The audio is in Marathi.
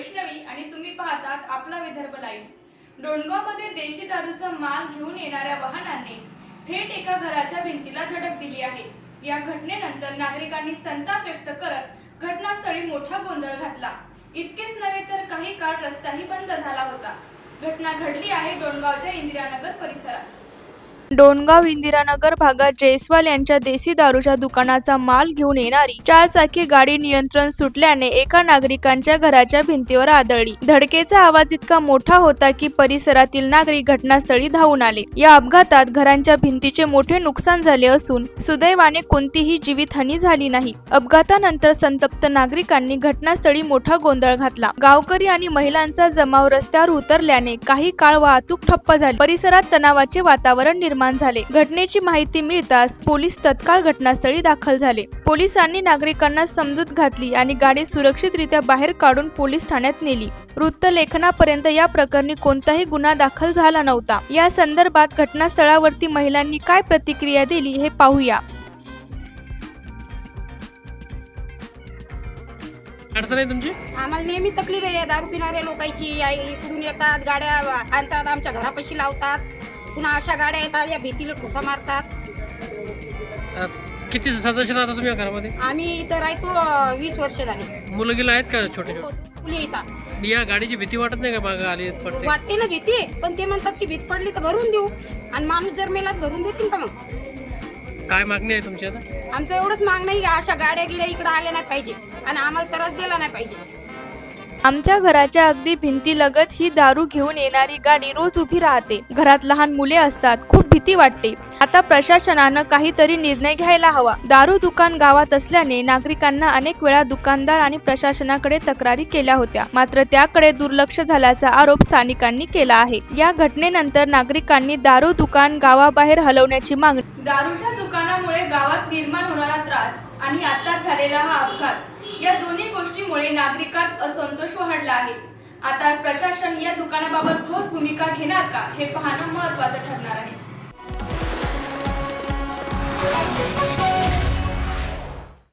वैष्णवी आणि तुम्ही पाहतात आपला विदर्भ लाईव्ह डोणगावमध्ये देशी दारूचा माल घेऊन येणाऱ्या वाहनाने थेट एका घराच्या भिंतीला धडक दिली आहे. या घटनेनंतर नागरिकांनी संताप व्यक्त करत घटनास्थळी मोठा गोंधळ घातला. इतकेच नव्हे तर काही काळ रस्ताही बंद झाला होता. घटना घडली आहे डोणगावच्या इंदिरानगर परिसरात. डोणगाव इंदिरानगर भागात जयस्वाल यांच्या देसी दारूच्या दुकानाचा माल घेऊन येणारी चार चाकी गाडी नियंत्रण सुटल्याने एका नागरिकांच्या घराच्या भिंतीवर आदळली. धडकेचा आवाज इतका मोठा होता की परिसरातील नागरिक घटनास्थळी धावून आले. या अपघातात घरांच्या भिंतीचे मोठे नुकसान झाले असून सुदैवाने कोणतीही जीवितहानी झाली नाही. अपघातानंतर संतप्त नागरिकांनी घटनास्थळी मोठा गोंधळ घातला. गावकरी आणि महिलांचा जमाव रस्त्यावर उतरल्याने काही काळ वाहतूक ठप्प झाली. परिसरात तणावाचे वातावरण निर्माण झाले. घटनेची माहिती मिळताच पोलीस तत्काळ घटनास्थळी दाखल झाले. पोलिसांनी नागरिकांना समजूत घातली आणि गाडी सुरक्षितरित्या बाहेर काढून पोलीस ठाण्यात नेली. वृत्तलेखनापर्यंत या प्रकरणी कोणताही गुन्हा दाखल झाला नव्हता. या संदर्भात घटनास्थळावरती महिलांनी काय प्रतिक्रिया दिली हे पाहूया. अडचण आहे तुमची? आम्हाला नेहमी तकलीफ आहे दारू पिणाऱ्या लोकांची. इकडून येतात गाड्या आणतात आमच्या घरापाशी लावतात. पुन्हा अशा गाड्या येतात या भीतीला ठोसा मारतात. अ, किती सदस्य राहता तुम्ही या घरामध्ये? आम्ही इथं राहतो अं, वीस वर्ष झाली. मुलं गेलं आहेत का छोटे छोटे? मुली येतात. या गाडीची भीती वाटत नाही का मागं आली पडते वाटते ना भीती पण ते म्हणतात की भीत पडली तर भरून देऊ. आणि माणूस जर मेला तर भरून देतील का मग? काय मागणी आहे तुमची आता? आमचं एवढंच माग नाही की अशा गाड्या गिड्या इकडे आल्या नाही पाहिजे. आणि आम्हाला त्रास दिला नाही पाहिजे. आमच्या घराच्या अगदी भिंतीलगत ही दारू घेऊन येणारी गाडी रोज उभी राहते. घरात लहान मुले असतात खूप भीती वाटते. आता प्रशासनानं काहीतरी निर्णय घ्यायला हवा. दारू दुकान गावात असल्याने नागरिकांना अनेक वेळा दुकानदार आणि प्रशासनाकडे तक्रारी केल्या होत्या. मात्र त्याकडे दुर्लक्ष झाल्याचा आरोप स्थानिकांनी केला आहे. या घटनेनंतर नागरिकांनी दारू दुकान गावाबाहेर हलवण्याची मागणी दारूच्या दुकानामुळे गावात निर्माण होणारा त्रास आणि आता झालेला हा अपघात या दोन्ही गोष्टीमुळे नागरिकात असंतोष वाढला आहे. आता प्रशासन या दुकानाबाबत ठोस भूमिका घेणार का हे पाहणं महत्वाचं ठरणार आहे.